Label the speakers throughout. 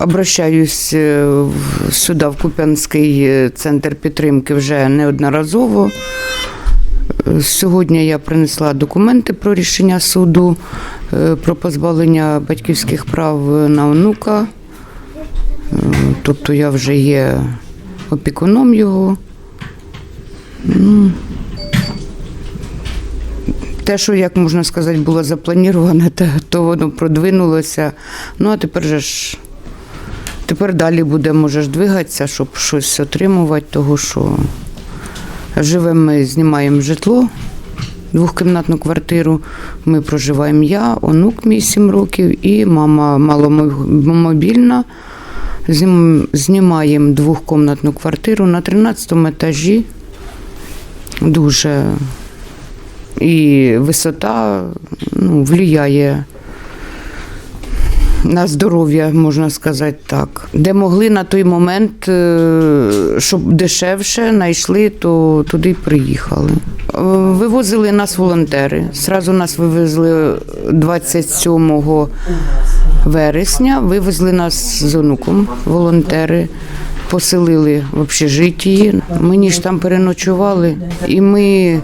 Speaker 1: Обращаюсь е, сюди, в Куп'янський е, центр підтримки вже неодноразово. Е, Сьогодні я принесла документи про рішення суду про позбавлення батьківських прав на онука. Тобто я вже є опікуном його. Ну, Те, що, як можна сказати, було заплановане, то воно продвинулося. Ну, а тепер же ж тепер далі буде, може ж, двигатися, щоб щось отримувати, того що живемо ми, знімаємо житло, двохкімнатну квартиру. Ми проживаємо я, онук мій 7 років і мама маломобільна. Знім- Знімаємо двохкомнатну квартиру на 13 етажі. Дуже і висота ну, впливає на здоров'я, можна сказати так. Де могли на той момент, е, щоб дешевше знайшли, то туди приїхали. Е, Вивозили нас волонтери. Зразу нас вивезли 27 вересня, вивезли нас з онуком волонтери. Поселили в общежитті. Мені ж там переночували, і ми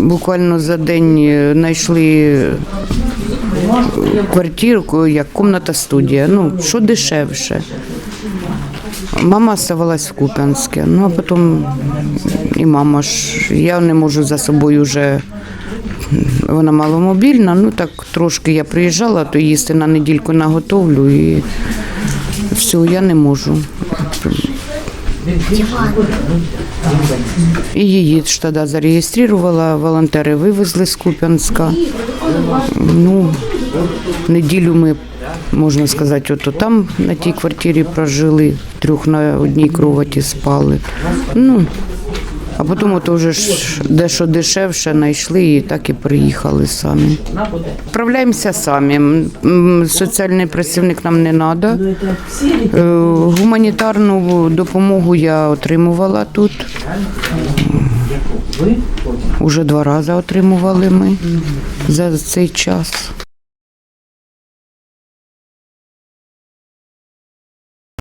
Speaker 1: буквально за день е, знайшли квартирку, як комната студія. Ну, що дешевше. Мама оставалась в Куп'янське, ну а потім і мама ж. Я не можу за собою вже. Вона маломобільна, ну так трошки я приїжджала, то їсти на недільку наготовлю і все, я не можу. І її тоді зареєструвала, волонтери вивезли з Куп'янська. Ну, неділю ми, можна сказати, ото там на тій квартирі прожили, трьох на одній кроваті спали. Ну, а потім ото вже ж дещо дешевше знайшли і так і приїхали самі. Справляємося самі. Соціальний працівник нам не треба. Гуманітарну допомогу я отримувала тут. Уже два рази отримували ми за цей час.